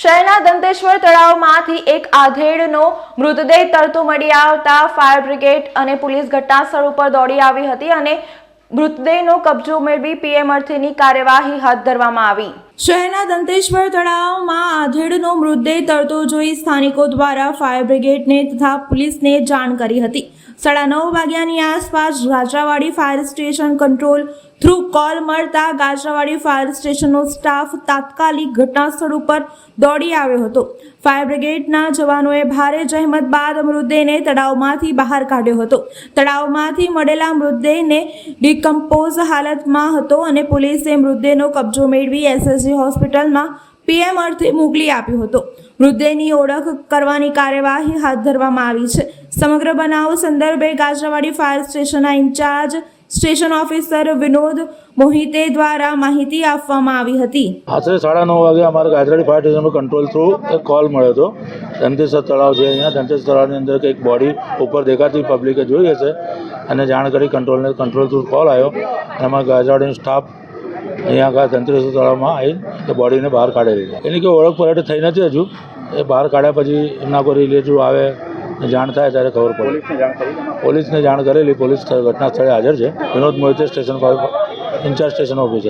શહેરના દંતેશ્વર તળાવમાંથી એક આધેડનો મૃતદેહ તરતો મળી આવતા ફાયર બ્રિગેડ અને પોલીસ ઘટનાસ્થળ ઉપર દોડી આવી હતી અને મૃતદેહનો કબજો મેળવી પીએમ અર્થેની કાર્યવાહી હાથ ધરવામાં આવી. શહેરના દંતેશ્વર તળાવમાં આધેડનો મૃતદેહ તરતો જોઈ સ્થાનિકો દ્વારા ફાયર બ્રિગેડને તથા પોલીસને જાણ કરી હતી. સાડા નવ વાગ્યાની આસપાસ Gajarawadi fire station control through call મળતા ગાજરાવાડી ફાયર સ્ટેશનનો સ્ટાફ તાત્કાલિક ઘટનાસ્થળ ઉપર દોડી આવ્યો હતો. ફાયર બ્રિગેડના જવાનોએ ભારે જહેમત બાદ મૃતદેહને તળાવમાંથી બહાર કાઢ્યો હતો. તળાવમાંથી મળેલા મૃતદેહને ડિકમ્પોઝ હાલતમાં હતો અને પોલીસે મૃતદેહનો કબજો મેળવી એસએસજી હોસ્પિટલમાં પીએમ અર્થે મોકલી આપ્યો હતો. મૃતદેહની ઓળખ કરવાની કાર્યવાહી હાથ ધરવામાં આવી છે. સમગ્ર બનાવ સંદર્ભે ગાજરાવાડી ફાયર સ્ટેશનના incharge station officer Vinod Mohite દ્વારા માહિતી આપવામાં આવી હતી. આશરે સાડા નવ વાગે અમારે ગાજરાડી ફાયર સ્ટેશનનો કંટ્રોલ થ્રુ એક કોલ મળ્યો હતો. દંતેશ્વર તળાવ છે અહીંયા. દંતેશ્વર તળાવની અંદર કંઈક બોડી ઉપર દેખાતી પબ્લિકે જોઈ હશે અને જાણ કરી કંટ્રોલને કંટ્રોલ થ્રુ કોલ આવ્યો. અને અમારા ગાજરાડીનો સ્ટાફ અહીંયા આગળ દંતેશ્વર તળાવમાં આવી એ બોડીને બહાર કાઢેલી છે એની કોઈ ઓળખ પલટ થઈ નથી હજુ. એ બહાર કાઢ્યા પછી એમના કોઈ રિલેટિવ આવે જાણ થાય ત્યારે ખબર પડે. પોલીસને જાણ કરેલી પોલીસ ઘટના સ્થળે હાજર છે. વિનોદ મોહિતે સ્ટેશન પર ઇન્ચાર્જ સ્ટેશન ઓફિસર